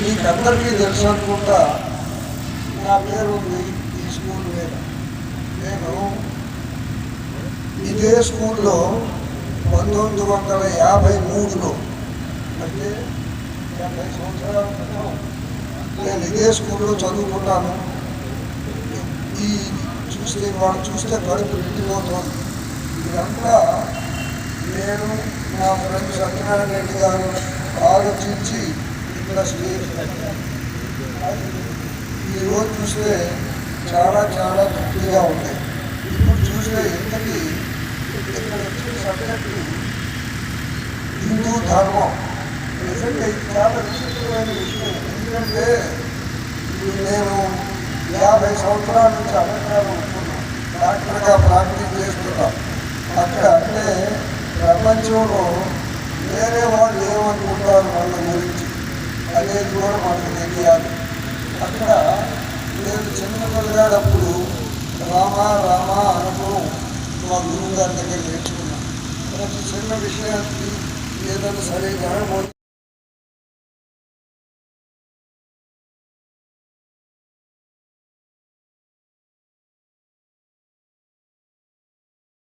Friends అనుకుంటా నా పేరు ఉంది. ఈ స్కూల్ మీద నేను ఇదే స్కూల్లో పంతొమ్మిది వందల యాభై మూడులో అంటే యాభై సంవత్సరాల క్రితం నేను ఇదే స్కూల్లో చదువుకున్నాను ఈ చూస్తే వాడు చూస్తే కడుపు నిండిపోతుంది. ఇదంతా నేను నా ఫ్రెండ్ సత్యనారాయణ రెడ్డి గారు ఆలోచించి ఈ రోజు చూస్తే చాలా చాలా తృప్తిగా ఉంది. ఇప్పుడు చూస్తే ఇంతకీ ఇక్కడ వచ్చిన సబ్జెక్టు హిందూ ధర్మం. నిజంగా ఇది చాలా విచిత్రమైన విషయం. ఎందుకంటే ఇప్పుడు నేను యాభై సంవత్సరాల నుంచి అమెరికాలో ఉంటున్నాను. డాక్టర్గా ప్రాక్టీస్ చేస్తున్నాను. అక్కడ అంటే ప్రపంచంలో వేరే వాళ్ళు ఏమో వాళ్ళ అనేది ఏం చేయాలి అక్కడ నేను చిన్న పిల్లగాడప్పుడు రామ రామ అనుభవం మా గురువు గారి దగ్గర నేర్చుకున్నాను ప్రతి చిన్న విషయానికి ఏదైనా సరే జరగబోతుంది